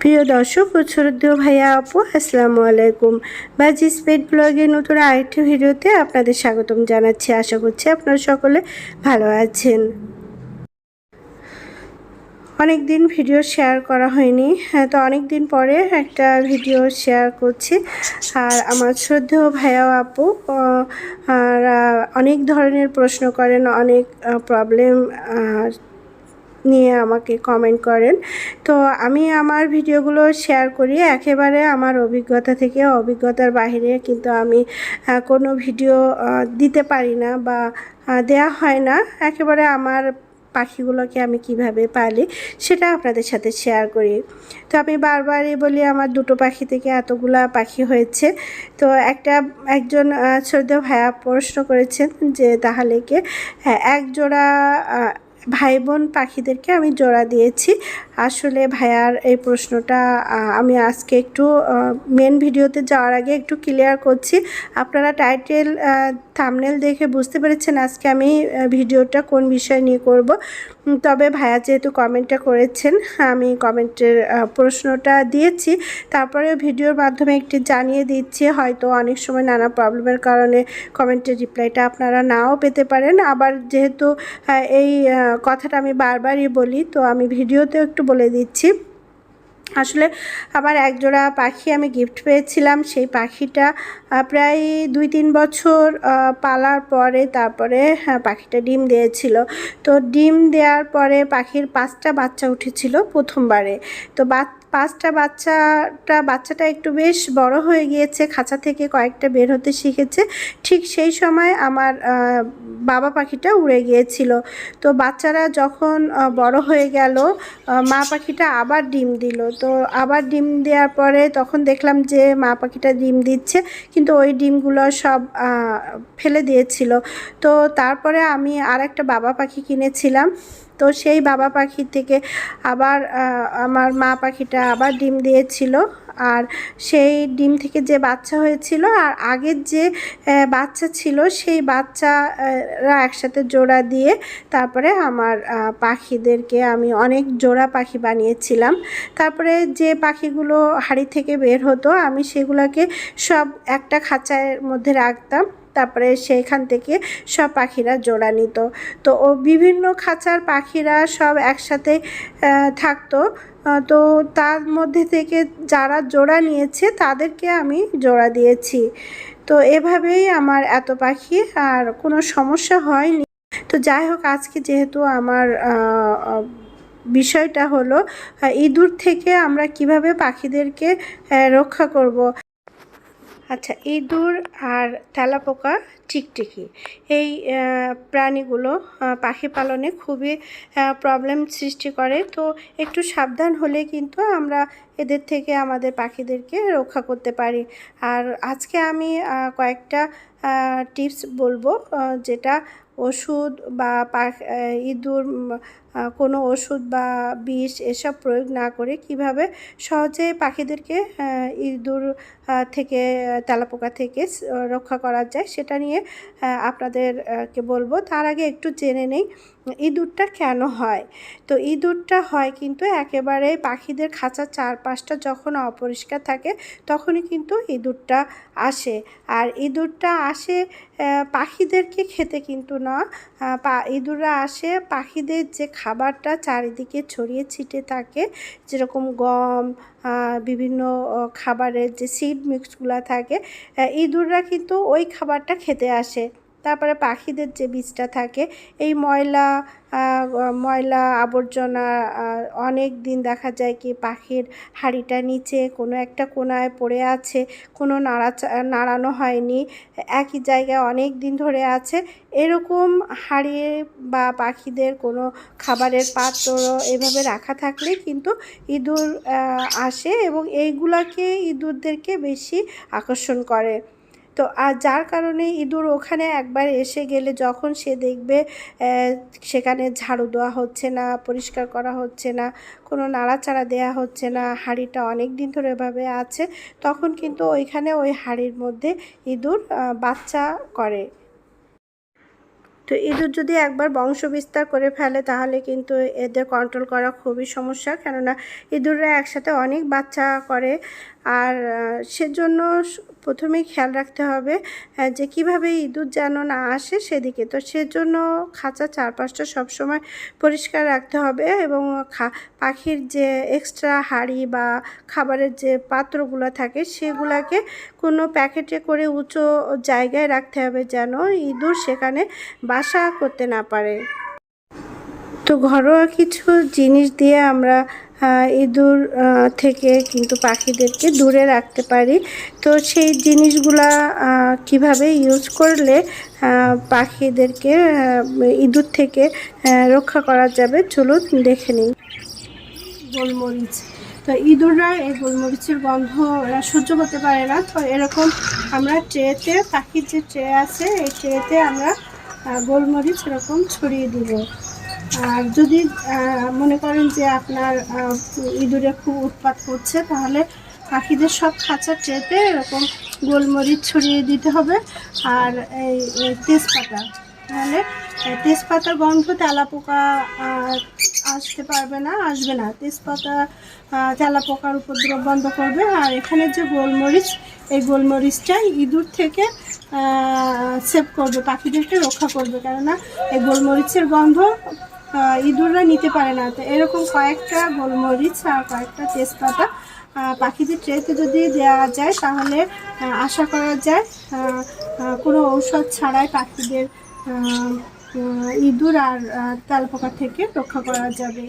প্রিয় দর্শক ও শ্রদ্ধেয় ভাইয়া আপু, আসসালামু আলাইকুম। বাজি স্পেড ব্লগের নতুন আরেকটি ভিডিওতে আপনাদের স্বাগতম জানাচ্ছি। আশা করছি আপনারা সকলে ভালো আছেন। অনেক দিন ভিডিও শেয়ার করা হয়নি। হ্যাঁ তো অনেক দিন পরে একটা ভিডিও শেয়ার করছি। আর আমার শ্রদ্ধেয় ভাইয়া আপু আর অনেক ধরনের প্রশ্ন করেন, অনেক প্রবলেম নিয়ে আমাকে কমেন্ট করেন। তো আমি আমার ভিডিওগুলো শেয়ার করি। একেবারে আমার অভিজ্ঞতা থেকে অভিজ্ঞতার বাইরে কিন্তু আমি কোনো ভিডিও দিতে পারি না বা দেয়া হয় না। একেবারে আমার পাখিগুলোকে আমি কীভাবে পালি সেটা আপনাদের সাথে শেয়ার করি। তো আমি বারবারই বলি আমার দুটো পাখি থেকে এতগুলা পাখি হয়েছে। তো একটা একজন শ্রদ্ধেয় ভাইয়া প্রশ্ন করেছেন যে তাহলে কে হ্যাঁ, এক জোড়া ভাই বোন পাখিদেরকে আমি জোড়া দিয়েছি। আসলে ভাইয়ার এই প্রশ্নটা আমি আজকে একটু মেন ভিডিওতে যাওয়ার আগে একটু ক্লিয়ার করছি। আপনারা টাইটেল থামনেল দেখে বুঝতে পেরেছেন আজকে আমি ভিডিওটা কোন বিষয় নিয়ে করব। তবে ভাইয়া যেহেতু কমেন্টটা করেছেন, আমি কমেন্টের প্রশ্নটা দিয়েছি। তারপরে ভিডিওর মাধ্যমে একটি জানিয়ে দিচ্ছি, হয়তো অনেক সময় নানা প্রবলেমের কারণে কমেন্টের রিপ্লাইটা আপনারা নাও পেতে পারেন। আবার যেহেতু এই কথাটা আমি বারবারই বলি তো আমি ভিডিওতেও একটু বলে দিচ্ছি। আসলে আমার একজোড়া পাখি আমি গিফট পেয়েছিলাম সেই পাখিটা প্রায় দুই তিন বছর পালার পরে তারপরে হ্যাঁ, পাখিটা ডিম দিয়েছিল। তো ডিম দেওয়ার পরে পাখির পাঁচটা বাচ্চা উঠেছিল প্রথমবারে। তো বাচ- পাঁচটা বাচ্চাটা বাচ্চাটা একটু বেশ বড় হয়ে গিয়েছে, খাঁচা থেকে কয়েকটা বের হতে শিখেছে। ঠিক সেই সময় আমার বাবা পাখিটা উড়ে গিয়েছিল। তো বাচ্চারা যখন বড় হয়ে গেল মা পাখিটা আবার ডিম দিল। তো আবার ডিম দেওয়ার পরে তখন দেখলাম যে মা পাখিটা ডিম দিচ্ছে, কিন্তু ওই ডিমগুলো সব ফেলে দিয়েছিল। তো তারপরে আমি আর একটা বাবা পাখি কিনেছিলাম। তো সেই বাবা পাখি থেকে আবার আমার মা পাখিটা আবার ডিম দিয়েছিল। আর সেই ডিম থেকে যে বাচ্চা হয়েছিল আর আগের যে বাচ্চা ছিল, সেই বাচ্চারা একসাথে জোড়া দিয়ে তারপরে আমার পাখিদেরকে আমি অনেক জোড়া পাখি বানিয়েছিলাম। তারপরে যে পাখিগুলো হাড়ি থেকে বের হতো, আমি সেগুলোকে সব একটা খাঁচার মধ্যে রাখতাম। তারপরে সেইখান থেকে সব পাখিরা জোড়া নিত। তো ও বিভিন্ন খাঁচার পাখিরা সব একসাথে থাকতো। তো তার মধ্যে থেকে যারা জোড়া নিয়েছে তাদেরকে আমি জোড়া দিয়েছি। তো এভাবেই আমার এত পাখি আর কোনো সমস্যা হয়নি। তো যাই হোক, আজকে যেহেতু আমার বিষয়টা হলো ইঁদুর থেকে আমরা কীভাবে পাখিদেরকে রক্ষা করব? আচ্ছা ইঁদুর আর তেলাপোকা টিকটিকি এই প্রাণীগুলো পাখি পালনে খুবই প্রবলেম সৃষ্টি করে। তো একটু সাবধান হলে কিন্তু আমরা এদের থেকে আমাদের পাখিদেরকে রক্ষা করতে পারি। আর আজকে আমি কয়েকটা টিপস বলব যেটা ওষুধ বা ইঁদুর কোনো ওষুধ বা বিষ এসব প্রয়োগ না করে কীভাবে সহজে পাখিদেরকে ইঁদুর থেকে তেলাপোকা থেকে রক্ষা করা যায়, সেটা নিয়ে আহ, আপনাদেরকে বলব তার আগে একটু জেনে নেই ইঁদুরটা কেন হয়? তো ইঁদুরটা হয় কিন্তু একেবারে পাখিদের খাঁচার চারপাশটা যখন অপরিষ্কার থাকে তখনই কিন্তু ইঁদুরটা আসে। আর ইঁদুরটা আসে পাখিদেরকে খেতে কিন্তু না। ইঁদুররা আসে পাখিদের যে খাবারটা চারিদিকে ছড়িয়ে ছিটে থাকে যেরকম গম বিভিন্ন খাবারের যে সিড মিক্সগুলো থাকে ইঁদুররা কিন্তু ওই খাবারটা খেতে আসে। তারপরে পাখিদের যে বীজটা থাকে, এই ময়লা ময়লা আবর্জনা অনেক দিন দেখা যায় কি পাখির হাঁড়িটা নিচে কোনো একটা কোনায় পড়ে আছে, কোনো নাড়া নাড়ানো হয়নি, একই জায়গায় অনেক দিন ধরে আছে। এরকম হারিয়ে বা পাখিদের কোনো খাবারের পাত্র এভাবে রাখা থাকলে কিন্তু ইঁদুর আসে এবং এইগুলাকে ইঁদুরদেরকে বেশি আকর্ষণ করে। তো আর যার কারণে ইঁদুর ওখানে একবার এসে গেলে যখন সে দেখবে সেখানে ঝাড়ু দেওয়া হচ্ছে না, পরিষ্কার করা হচ্ছে না, কোনো নাড়াচাড়া দেওয়া হচ্ছে না, হাঁড়িটা অনেক দিন ধরে এভাবে আছে, তখন কিন্তু ওইখানে ওই হাঁড়ির মধ্যে ইঁদুর বাচ্চা করে। তো ইঁদুর যদি একবার বংশ বিস্তার করে ফেলে, তাহলে কিন্তু এদের কন্ট্রোল করা খুবই সমস্যা। কেননা ইঁদুররা একসাথে অনেক বাচ্চা করে আর সেজন্য প্রথমেই খেয়াল রাখতে হবে যে কীভাবে ইঁদুর যেন না আসে সেদিকে। তো সেজন্য খাঁচা চারপাশটা সবসময় পরিষ্কার রাখতে হবে এবং পাখির যে এক্সট্রা হাঁড়ি বা খাবারের যে পাত্রগুলো থাকে সেগুলাকে কোনো প্যাকেটে করে উঁচু জায়গায় রাখতে হবে যেন ইঁদুর সেখানে বাসা করতে না পারে। তো ঘরোয়া কিছু জিনিস দিয়ে আমরা ইঁদুর থেকে কিন্তু পাখিদেরকে দূরে রাখতে পারি। তো সেই জিনিসগুলা কীভাবে ইউজ করলে পাখিদেরকে ইঁদুর থেকে রক্ষা করা যাবে, চলুন দেখে নিই। গোলমরিচ। তো ইঁদুররা এই গোলমরিচের গন্ধ ওরা সহ্য করতে পারে না। তো এরকম আমরা ট্রেতে, পাখির যে ট্রে আছে, এই ট্রেতে আমরা গোলমরিচ এরকম ছড়িয়ে দিব। আর যদি মনে করেন যে আপনার ইঁদুরে খুব উৎপাত করছে, তাহলে পাখিদের সব খাঁচা ট্রেতে এরকম গোলমরিচ ছড়িয়ে দিতে হবে। আর এই তেজপাতা, তাহলে তেজপাতার গন্ধ তেলাপোকা আসতে পারবে না, আসবে না। তেজপাতা তেলাপোকার উপদ্রব বন্ধ করবে। আর এখানে যে গোলমরিচ, এই গোলমরিচটা ইঁদুর থেকে সেভ করবে, পাখিদেরকে রক্ষা করবে। কেননা, এই গোলমরিচের গন্ধ ইঁদুররা নিতে পারে না। তো এরকম কয়েকটা গোলমরিচ আর কয়েকটা তেজপাতা পাখিদের ট্রেতে যদি দেওয়া যায় তাহলে আশা করা যায় কোনো ঔষধ ছাড়াই পাখিদের ইঁদুর আর তেল তেলপোকা থেকে রক্ষা করা যাবে।